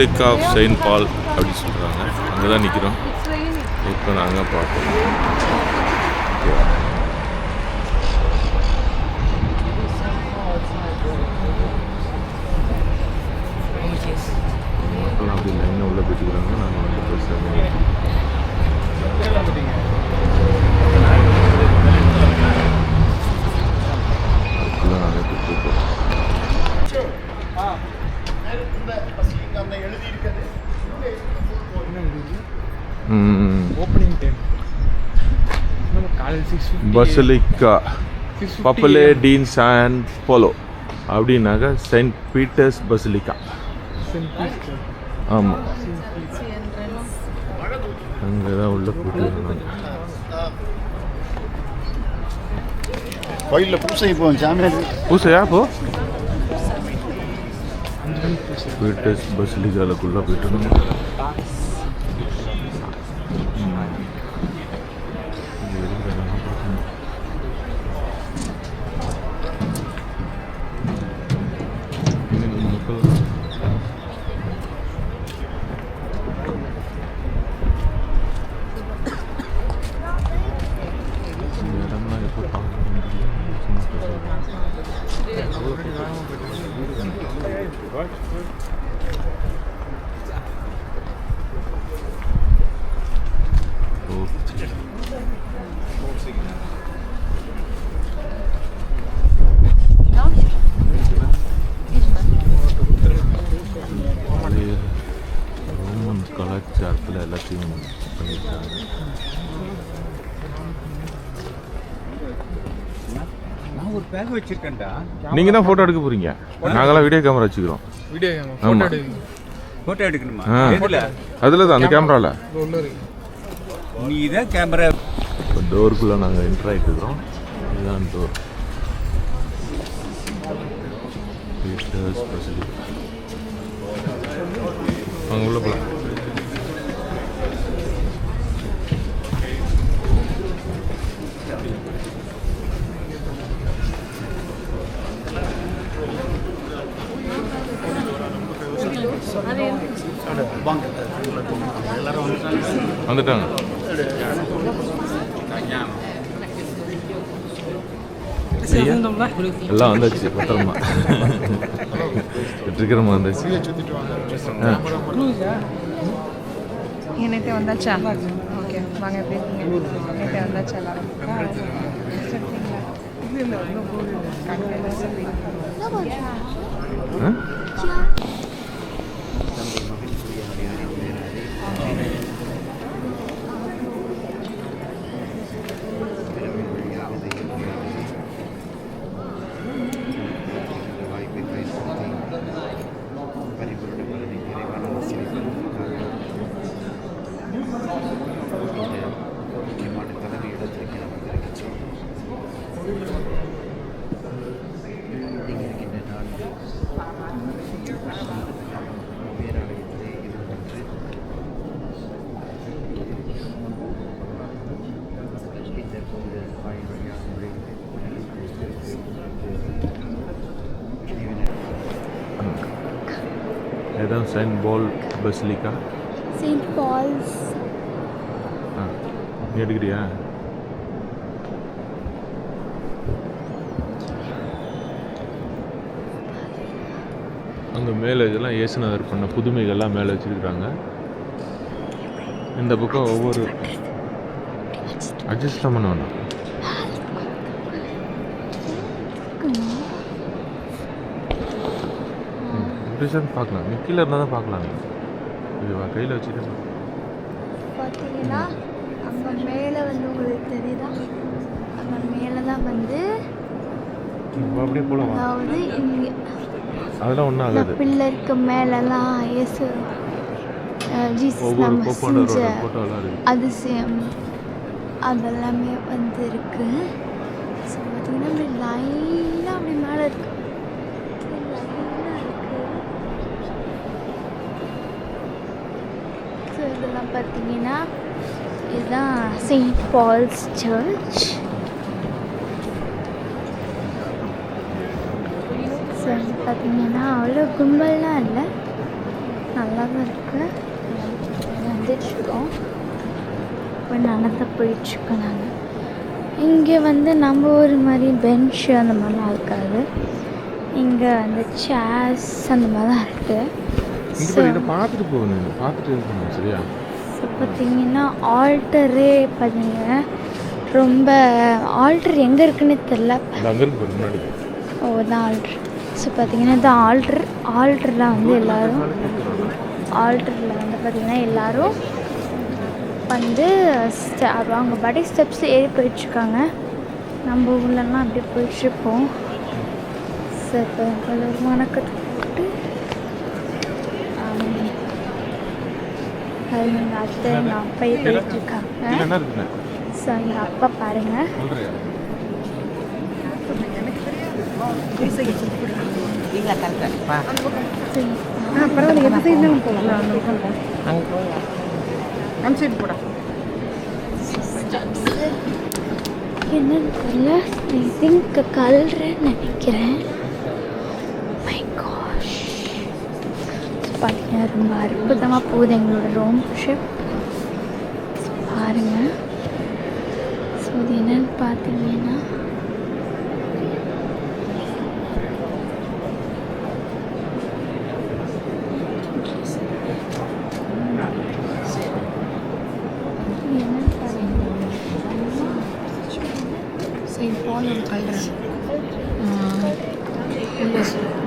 பஸ்லிக் of Saint பால் அப்படி சொல்கிறாங்க அங்கே தான் நிற்கிறோம் இப்போ நாங்கள் பார்ப்போம். மக்கள் அப்படி லைனில் உள்ளே போயிட்டுக்கிறாங்க நாங்கள் வந்து பஸ் அதுக்குள்ளே நாங்கள் போயிட்டுருக்கோம் ம். ஓப்பனிங் டைம் காலையில் சிக்ஸ் பசலிக்கா பப்பலே டீன் சான் போலோ அப்படின்னாக்க செயின்ட் பீட்டர்ஸ் பசிலிக்கா. ஆமாம் அங்கே தான் உள்ள போயிட்டு கோயிலில் பூசை இப்போ சாமியார். பூசையா போ? பீட்டர்ஸ் பசிலிக்காலுக்குள்ளே போயிட்டு இருந்தோம். இங்க எல்லாத்தையும் பண்ணியிருக்காங்க நான் ஒரு பேக் வச்சிருக்கேன்டா. நீங்கள் தான் ஃபோட்டோ எடுக்க போகிறீங்க நாங்களாம் வீடியோ கேமரா வச்சுக்கிறோம். வீடியோ ஆமா. ஃபோட்டோ எடுக்கணுமா? அதில் தான் அந்த கேமராவில் உள்ள இருக்கு நீ தான் கேமரா இப்போ டோருக்குள்ளே நாங்கள் என்ட்ரு ஆகிட்டு இருக்கிறோம். இதுதான் டோர் அங்கே உள்ள போகலாம் வந்துட்டாங்க. எல்லாம் வந்தாச்சு பத்திரமா. வெற்றிகரமாக வந்தாச்சு. நேற்று வந்தாச்சா? ஓகே வாங்க எப்படி இருக்கீங்க? நேற்று வந்தாச்சா எல்லாரும்? இல்லை Saint Paul basilica St. Paul's. ஆ நீ எடுக்கிறியா அங்கே மேலே இதெல்லாம் இயேசுநாதர் பண்ண புதுமைகள்லாம் மேலே வச்சுருக்குறாங்க இந்த பக்கம் ஒவ்வொரு அட்ஜஸ்ட்லாம் பண்ண வேண்டாம் ம், இப்படி பார்க்கலாம் நீ கீழே இருந்தால் தான் பார்க்கலாம் இதுவா கையில் வச்சுட்டு பார்த்தீங்கன்னா அங்கே மேலே வந்து உங்களுக்கு தெரியுதா அங்கே மேலே தான் வந்து அப்படியே போகலாம் அதாவது இங்கே அதெல்லாம் ஒன்றும் ஆகாது பில்லருக்கு மேலெல்லாம் இயேசு ஜீசஸ் நம்ம செஞ்ச இருக்குது அதிசயம் அதெல்லாமே வந்து இருக்கு ஸோ பார்த்தீங்கன்னா அப்படி லைனாக அப்படி மேலே இருக்கு லைனாக இருக்கு ஸோ இதெல்லாம் பார்த்தீங்கன்னா இதுதான் செயின்ட் பால்ஸ் சர்ச் ஸோ வந்து பார்த்தீங்கன்னா அவ்வளோ கும்பல்லாம் இல்லை. நல்லா தான் இருக்கு. வந்துட்டுருக்கோம் இப்போ நடந்து போயிட்டுருக்கோம் நாங்கள் இங்கே வந்து நம்ம ஊர் மாதிரி பெஞ்ச் அந்த மாதிரிலாம் இருக்காது. இங்கே வந்து சேர்ஸ் அந்த மாதிரி தான் இருக்குது பார்த்துட்டு போகணும். பார்த்துட்டு இருக்கணும் சரியா? பார்த்தீங்கன்னா ஆல்டரே பார்த்தீங்கன்னா ரொம்ப ஆல்டர் எங்கே இருக்குன்னு தெரில ஓ தான் ஆல்ட்ரு ஸோ பார்த்தீங்கன்னா இது ஆல்ட்ரு ஆல்ட்ரில் வந்து எல்லோரும் ஆல்ட்ரில் வந்து பார்த்திங்கன்னா எல்லோரும் வந்து அவங்க படி ஸ்டெப்ஸ் ஏறி போயிட்டுருக்காங்க. நம்ம ஊர்லலாம் அப்படியே போயிட்டுருப்போம். ஸோ இப்போ ஒரு அது எங்கள் அத்தை எங்கள் அப்பா இருக்குண்ணே ஸோ எங்கள் அப்பா பாருங்கள் பரவாயில்ல எந்த சைடு தான் போகலாம். அந்த பக்கம் அந்த சைடு போடா. என்னன்னு தெரியல. ஐ திங்க் கல்றேன்னு நினைக்கிறேன். பார்த்தீங்கன்னா ரொம்ப அற்புதமாக போகுது எங்களோட ரோம் ஷிப் பாருங்க. ஸோ இது என்னன்னு பார்த்தீங்கன்னா இது என்னன்னு பார்த்தீங்கன்னா செயின்ட் பால் ஒரு கல்றேன் உள்ள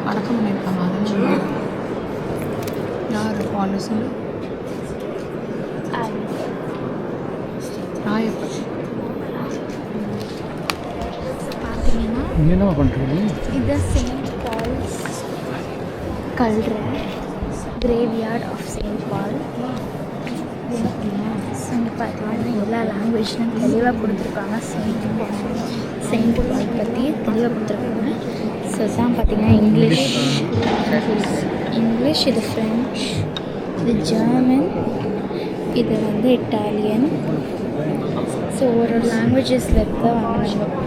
அடக்கம் பண்ணியிருக்காங்க அது யார் பால் சொல்லு ராயப்பன் பார்த்தீங்கன்னா என்னம்மா பண்ணுறீங்க இது செயின்ட் பால்ஸ் கல்ற கிரேவியார்ட் ஆஃப் செயின்ட் பால் இங்கே பார்த்தீங்கன்னா எல்லா லாங்குவேஜ்லையும் தெளிவாக கொடுத்துருக்காங்க. செயின்ட் பால் செயின்ட் பால் பற்றி தெளிவாக கொடுத்துருக்காங்க. ஸோ தான் பார்த்தீங்கன்னா இங்கிலீஷ் இங்கிலீஷ் இது ஃப்ரெஞ்ச் இது ஜெர்மன் இது வந்து இட்டாலியன் ஸோ ஒரு லாங்குவேஜஸில் இருக்க வந்து நம்ம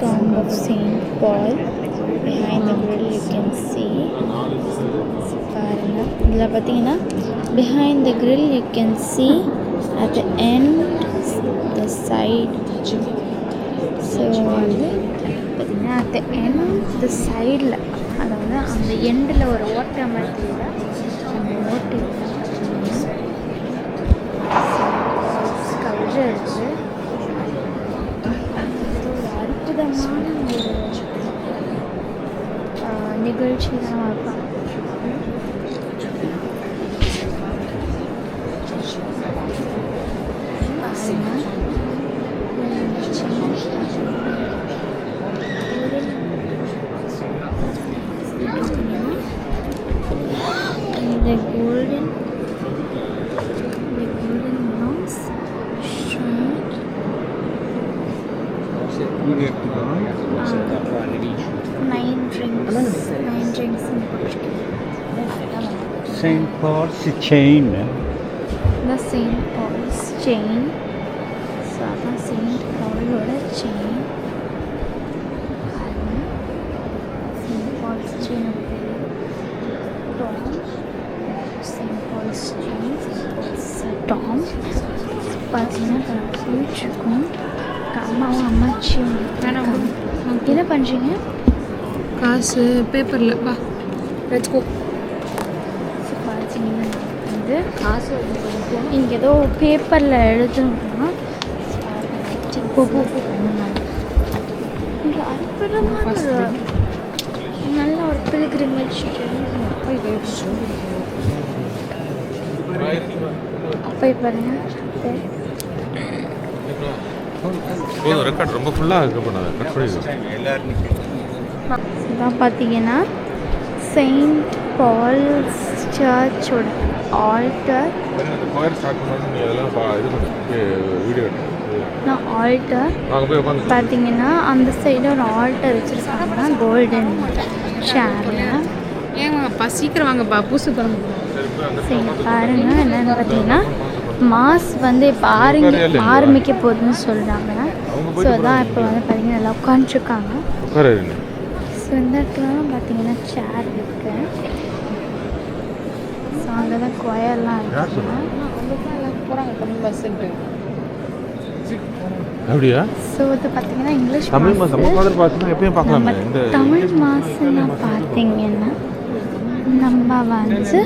tomb of Saint Paul. Behind the grill you can see. பாருங்க இதில் பார்த்தீங்கன்னா behind the grill you can see at the end the side so வந்து பார்த்தீங்கன்னா at the end the சைடில் அதாவது அந்த எண்டில் ஒரு ஓட்டை மாதிரி அந்த ஓட்டை கல்று இருக்குது அற்புதமான ஒரு நிகழ்ச்சி தான் வைப்பாங்க Saint Paul's chain the Saint Paul's chain so அதான் செயின்ட் பாலோட chain Saint Paul's chain Tom Saint Paul's chain டாம் பார்த்தீங்கன்னா போயிட்டுருக்கோம் அம்மாவும் அம்மாச்சியும். என்ன பண்ணுறீங்க காசு பேப்பரில் வா வச்சுக்கோ ஸோ பார்த்தீங்கன்னா வந்து காசு இங்கே ஏதோ பேப்பரில் எழுதணும்னா போ போ போ. இங்கே அற்புதமான ஒரு நல்ல ஒரு பில்கிரிமேஜ் அப்போ பாருங்க. போதும் ரெக்கார்ட் ரொம்ப ஃபுல்லாக இருக்க பண்ணாத. கட் பண்ணிடுவோம் எல்லாரும் இதான் பார்த்தீங்கன்னா செயின்ட் பால்ஸ் சர்ச்சோட ஆல்டர் நான் ஆல்டர் பார்த்தீங்கன்னா அந்த சைடு ஒரு ஆல்டர் வச்சுருக்காங்கன்னா கோல்டன் சேரில் ஏன் வாங்கப்பா சீக்கிரம் வாங்கப்பா பூசு பாருங்க சரி பாருங்க என்னன்னு பார்த்தீங்கன்னா மாஸ் வந்து இப்போ ஆரம்பி ஆரம்பிக்க போகுதுன்னு சொல்கிறாங்க ஸோ அதான் இப்போ வந்து பார்த்தீங்கன்னா எல்லாம் உட்காந்துருக்காங்க ஸோ இந்த இடத்துலலாம் பார்த்தீங்கன்னா சேர் இருக்கு. ஸோ அங்கே தான் கொயர்லாம் போகிறாங்க தமிழ் பஸ்ஸுன்ட்டு அப்படியா? ஸோ இது பார்த்தீங்கன்னா இங்கிலீஷ் தமிழ் மாதம் எப்பயும் பார்க்கலாமே இந்த தமிழ் மாசுன்னு பார்த்தீங்கன்னா நம்ம வந்து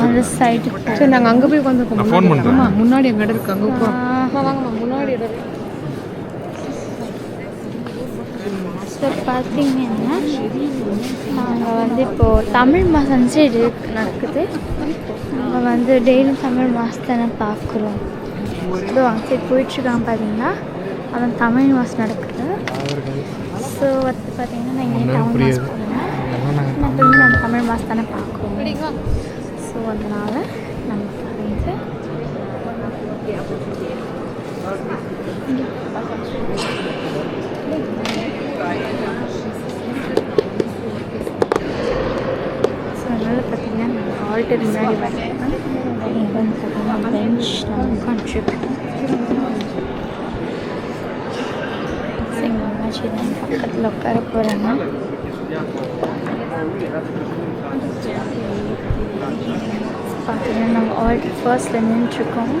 அந்த சைடு சரி நாங்கள் அங்கே போய் உட்காந்துருக்கோம் phone பண்றேன். ஆமாம் முன்னாடி எங்கள் இடம் இருக்குது அங்கே போகிறோம் வாங்கம்மா முன்னாடி இடம் இருக்கு ஸோ பார்த்தீங்கன்னா நாங்கள் வந்து இப்போது தமிழ் மாதம் சைடு நடக்குது. நாங்கள் வந்து டெய்லியும் தமிழ் மாதம் தானே பார்க்குறோம். ஸோ அங்கே சைடு போயிட்டுருக்காங்க பார்த்தீங்கன்னா அவன் தமிழ் மாதம் நடக்குது. ஸோ வந்து பார்த்தீங்கன்னா நான் இங்கே தமிழ் மாதம் போனேன் நான் திரும்பி நம்ம தமிழ் மாதம் தானே பார்க்குறோம். ஸோ அதனால் நம்ம வந்து ஸோ அதனால் பார்த்தீங்கன்னா நம்ம ஆல்டர் முன்னாடி பார்த்தீங்கன்னா இங்கே வந்து பார்த்தீங்கன்னா பெஞ்ச் நம்ம உட்காந்துருக்கோம் எங்கள் அம்மாச்சி தான் பக்கத்தில் உட்கார போகிறாங்க பார்த்தீங்கன்னா நாங்கள் ஆல்ரெடி ஃபர்ஸ்ட்டில் நின்றுருக்கோம்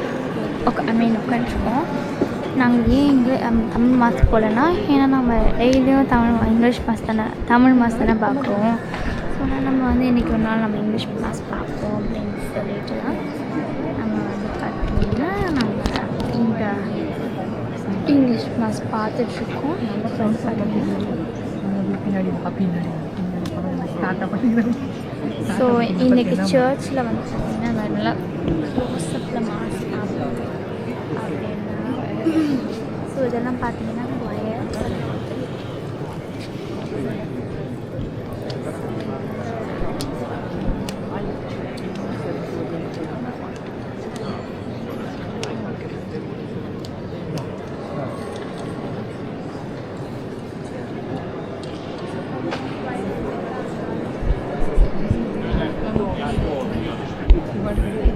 உக்க ஐ மீன் உட்காந்துருக்கோம் நாங்கள் ஏன் இங்கே தமிழ் மாதத்துக்கு போகலன்னா ஏன்னா நம்ம டெய்லியும் தமிழ் இங்கிலீஷ் மாதம் தானே தமிழ் மாதம் தானே பார்க்குறோம். ஸோ நம்ம வந்து இன்றைக்கி ஒரு நாள் நம்ம இங்கிலீஷ் மாதம் பார்ப்போம் அப்படின்னு சொல்லிட்டு தான் நம்ம வந்து பார்த்தீங்கன்னா நம்ம இந்த இங்கிலீஷ் மாஸ் பார்த்துட்ருக்கோம் நம்ம ஃப்ரெண்ட்ஸ் பின்னாடி ஸோ இன்னைக்கு சர்ச்சில் வந்து பார்த்தீங்கன்னா நல்லா க்ளோஸ்அப்பில் மாஸ் பார்ப்போம் அப்படின்னா ஸோ இதெல்லாம் பார்த்தீங்கன்னா கொயர்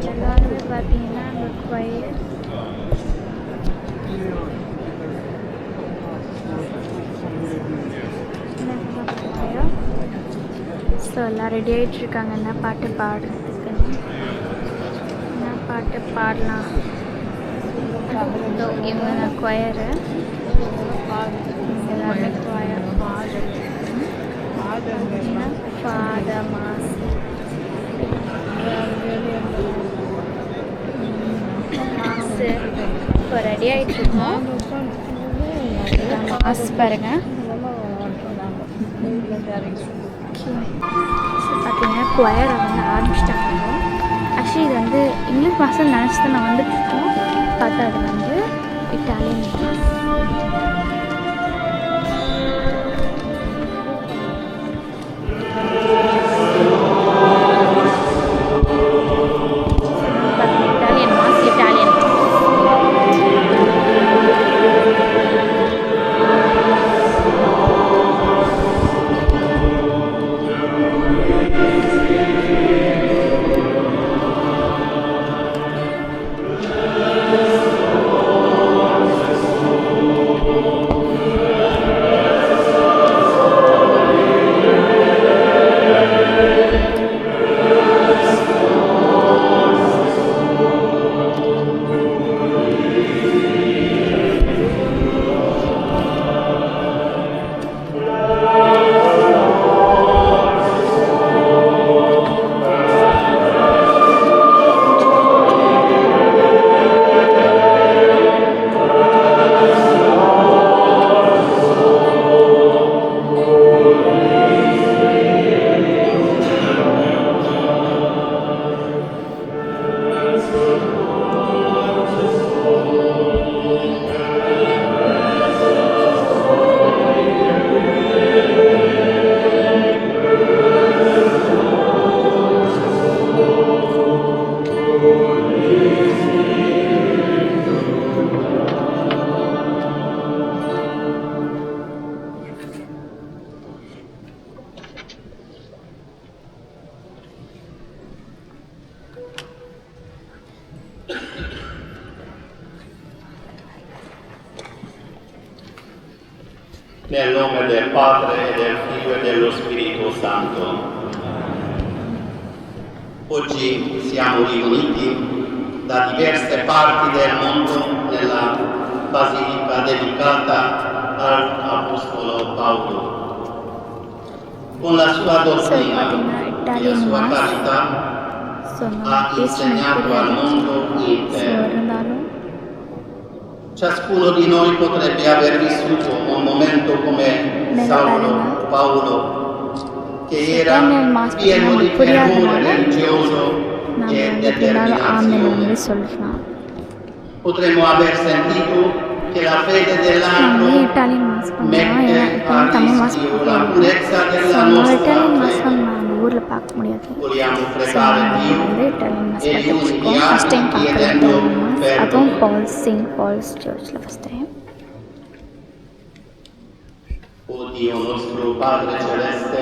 எல்லாருமே பார்த்தீங்கன்னா அந்த கொயர் ஸோ எல்லாம் ரெடி ஆகிட்டு இருக்காங்க என்ன பாட்டு பாடுறதுக்கு? என்ன பாட்டு பாடலாம்? இதோ இவங்க தான் கொயரு எல்லாருமே கொயர் பாட மாஸ் மாசு. இப்போ ரெடி ஆகிட்டு இருக்கோம் மாஸ் ஸோ பார்த்தீங்கன்னா கொயர் வந்து ஆரம்பிச்சிட்டாங்க. ஆக்சுவலி இது வந்து இங்கிலீஷ் மாதம் நினச்சி தான் நான் வந்துட்டு இருக்கோம் பார்த்தா அது வந்து Italian insegnato al mondo intero. Eh, ciascuno di noi potrebbe aver vissuto un momento come Saulo, Paolo, che era pieno di fervore religioso e determinazione. Potremmo aver sentito che la fede dell'anno mette a rischio la purezza della nostra fede. நான் அந்த ஊரில் பார்க்க முடியாது Vogliamo so pregare நம்ம Dio வந்து Italian mass e gli பார்த்துருக்கோம் unici first time anni பார்க்குறேன் chiedendo Italian mass அதுவும் perdono. பால்ஸ் சிங் பால்ஸ் சர்ச்சில் first time O Dio nostro Padre Celeste,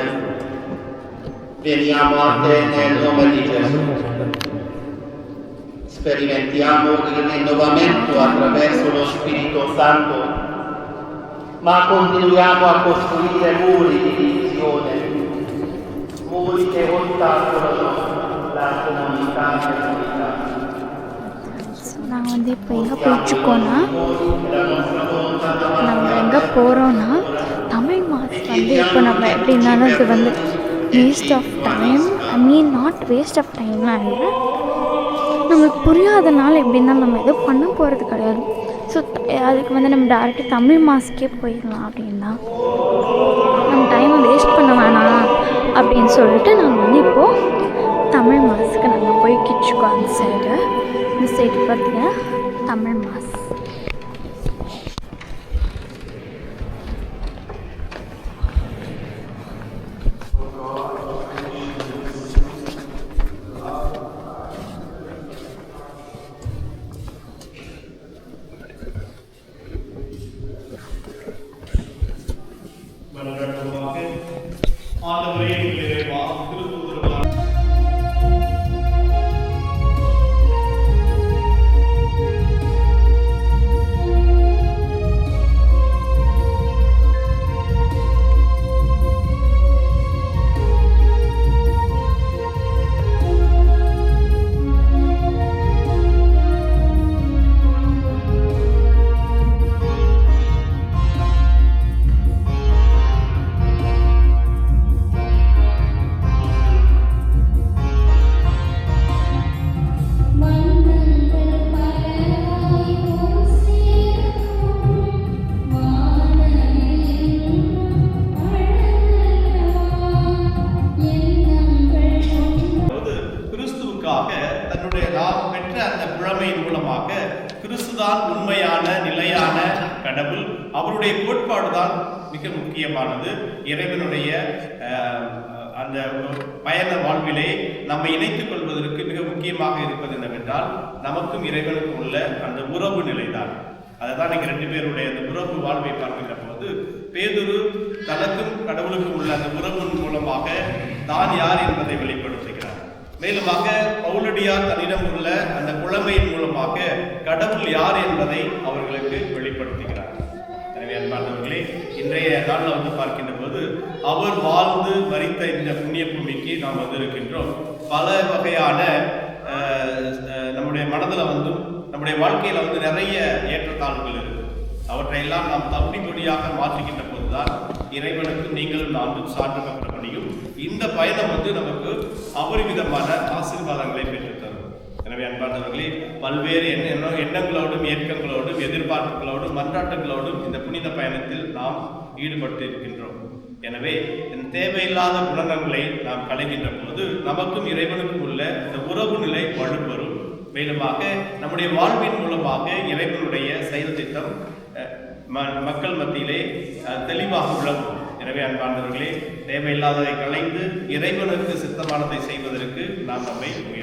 veniamo a te nel nome di Gesù. Sperimentiamo il rinnovamento attraverso lo Spirito Santo, ma continuiamo a costruire muri di divisione, colui che ostacolano la comunità nell'unità. So நாங்கள் வந்து இப்போ எங்கே போயிட்டுருக்கோன்னா நம்ம எங்கே போகிறோன்னா தமிழ் மாதம் வந்து இப்போ நம்ம எப்படி இருந்தாலும் இது வந்து waste of time I mean not waste of டைம்லாம் இல்லை. நம்மளுக்கு புரியாதனால எப்படி இருந்தாலும் நம்ம எதுவும் பண்ண போகிறது கிடையாது. ஸோ அதுக்கு வந்து நம்ம டேரெக்டாக தமிழ் மாஸ்க்கே போயிடலாம் அப்படின்னா நம்ம டைமை வேஸ்ட் பண்ண வேணாம். அப்படின்னு சொல்லிட்டு நாங்கள் வந்து இப்போது தமிழ் மாஸ்க்கு நாங்கள் போய் கிச்சுக்கோம் அந்த சைடு இந்த சைடு பார்த்தீங்கன்னா தமிழ் மாதம் புழமையின் மூலமாக கிறிஸ்துதான் உண்மையான நிலையான கடவுள். அவருடைய கோட்பாடு தான் மிக முக்கியமானது. இறைவனுடைய அந்த பயண வாழ்விலே நம்மை இணைத்துக் கொள்வதற்கு மிக முக்கியமாக இருப்பது என்னவென்றால் நமக்கும் இறைவனுக்கும் உள்ள அந்த உறவு நிலைதான். அதுதான் நீங்க ரெண்டு பேருடைய அந்த உறவு வாழ்வை பார்க்கின்ற போது பேதுரு தனக்கும் கடவுளுக்கும் உள்ள அந்த உறவின் மூலமாக தான் யார் என்பதை வெளிப்படும் மேலுமாக பவுலடியார் தன்னிடம் உள்ள அந்த புலமையின் மூலமாக கடவுள் யார் என்பதை அவர்களுக்கு வெளிப்படுத்துகிறார். எனவே அன்பானவர்களே இன்றைய நாளில் வந்து பார்க்கின்ற போது அவர் வாழ்ந்து மறித்த இந்த புண்ணிய பூமிக்கு நாம் வந்திருக்கின்றோம். பல வகையான நம்முடைய மனதில் வந்தும் நம்முடைய வாழ்க்கையில் வந்து நிறைய ஏற்றத்தாழ்வுகள் இருக்கு. அவற்றையெல்லாம் நாம் தப்பி துணியாக மாற்றுகின்ற போதுதான் இறைவனுக்கு நீங்களும் நாமும் சான்று பெற முடியும் இந்த பயணம் வந்து நமக்கு அபரிமிதமான ஆசீர்வாதங்களை பெற்றுத்தரும். எனவே அன்பார்ந்தவர்களே பல்வேறு என்ன எண்ணங்களோடும் ஏக்கங்களோடும் எதிர்பார்ப்புகளோடும் மன்றாட்டங்களோடும் இந்த புனித பயணத்தில் நாம் ஈடுபட்டு இருக்கின்றோம் எனவே இந்த தேவையில்லாத குணங்களை நாம் களைகின்ற போது நமக்கும் இறைவனுக்கும் உள்ள இந்த உறவு நிலை வலுப்பெறும். மேலுமாக நம்முடைய வாழ்வின் மூலமாக இறைவனுடைய செயல் திட்டம் மக்கள் மத்தியிலே தெளிவாக விளங்கும். எனவே அன்பானவர்களே தேவையில்லாததை களைந்து இறைவனுக்கு சித்தமானதை செய்வதற்கு நாம் நம்மை முயற்சி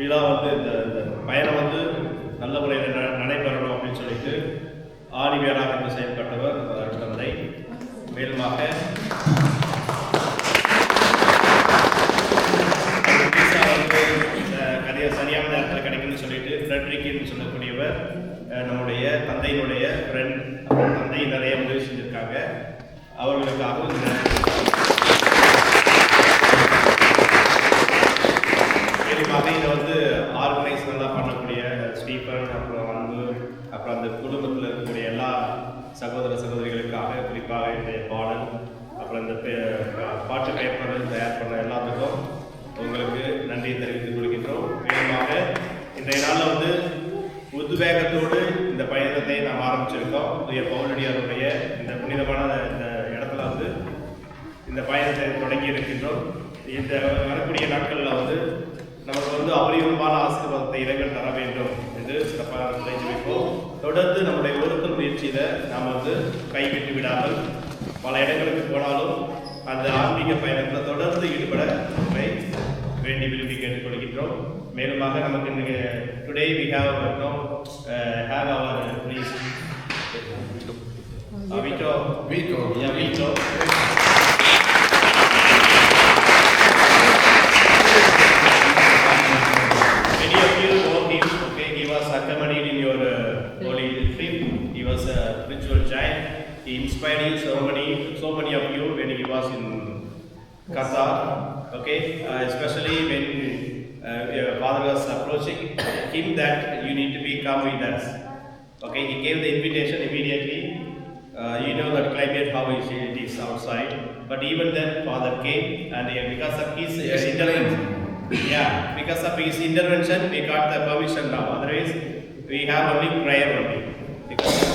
விழா வந்து இந்த இந்த பயணம் வந்து நல்ல முறையில் ந நடைபெறணும் அப்படின்னு சொல்லிட்டு ஆணிவேராக இந்த செயல்பட்டவர் தந்தை மேலுமாக சரியான நேரத்தில் கிடைக்குன்னு சொல்லிட்டு ஃப்ரெட்ரிக்கின்னு சொல்லக்கூடியவர் நம்முடைய தந்தையினுடைய ஃப்ரெண்ட் தந்தை நிறைய உதவி செஞ்சுருக்காங்க. அவர்களுக்காகவும் தூய பவுலடியாருடைய இந்த புனிதமான இந்த இடத்துல வந்து இந்த பயணத்தை தொடங்கி இருக்கின்றோம். இந்த வரக்கூடிய நாட்களில் வந்து நமக்கு வந்து அபரிவிமான ஆசீர்வாதத்தை இடங்கள் தர வேண்டும் என்று சிறப்பாக நினைச்சிருப்போம் தொடர்ந்து நம்முடைய ஒருத்தல் முயற்சியில் நாம் வந்து கைவிட்டு விடாமல் பல இடங்களுக்கு போனாலும் அந்த ஆன்மீக பயணத்தில் தொடர்ந்து ஈடுபட நம்மை வேண்டி விரும்பி கேட்டுக்கொள்கின்றோம். மேலுமாக நமக்கு today we have no have our please A Vito. Vito. Vito. Many of you know him. Okay, he was accompanied in your uh, holy trip. He was a spiritual giant. He inspired you so many, so many of you when he was in Qatar. Okay, uh, especially when uh, your father was approaching him that you need to be come with us. Okay, he gave the invitation immediately. Uh, you know that climate how is it is outside, but even then father came and uh, because of his uh, intervention. Yeah, because of his intervention, we got the permission now. Otherwise, we have only prayer only. Because,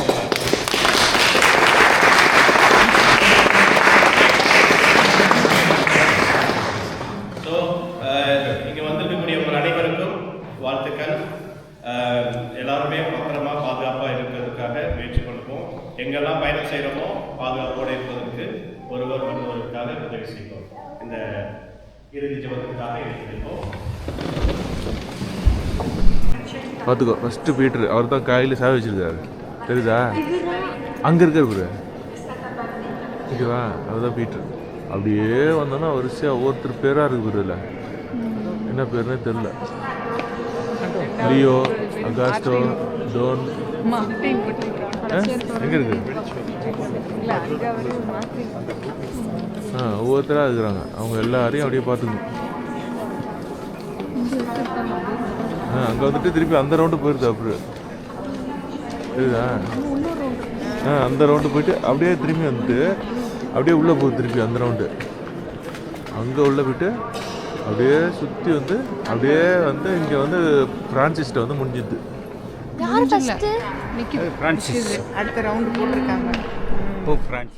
செய்கிறோமோ பாதுகாப்போடு இருப்பதற்கு ஒருவர் மற்றவருக்காக உதவி செய்வோம். இந்த இறுதி ஜபத்துக்காக இருப்போம் பார்த்துக்கோ ஃபஸ்ட்டு பீட்ரு அவர் தான் காலையில் சாவி வச்சிருக்காரு. தெரியுதா? அங்கே இருக்கார் குரு ஓகேவா அவர் தான் பீட்ரு அப்படியே வந்தோன்னா வரிசையாக ஒவ்வொருத்தர் பேராக இருக்கு குரு இதில் என்ன பேருனே தெரில லியோ அகாஸ்டோ டோன் எங்கே இருக்கு இல்லை அங்கே அவர் மார்டின் ஆ ஒவ்வொருத்தராக இருக்கிறாங்க. அவங்க எல்லாரையும் அப்படியே பார்த்துக்கணும் ஆ அங்கே வந்துட்டு திருப்பி அந்த ரவுண்டு போயிருது அப்படி தெரியுதா ஆ அந்த ரவுண்டு போயிட்டு அப்படியே திரும்பி வந்துட்டு அப்படியே உள்ளே போகுது திருப்பி அந்த ரவுண்டு அங்கே உள்ளே போயிட்டு அப்படியே சுற்றி வந்து அப்படியே வந்து இங்கே வந்து ஃப்ரான்சிஸ்ட்டை வந்து முடிஞ்சுது. அடுத்த ரவுண்டு போட்டிருக்காங்க. ஓ பிரான்ஸ்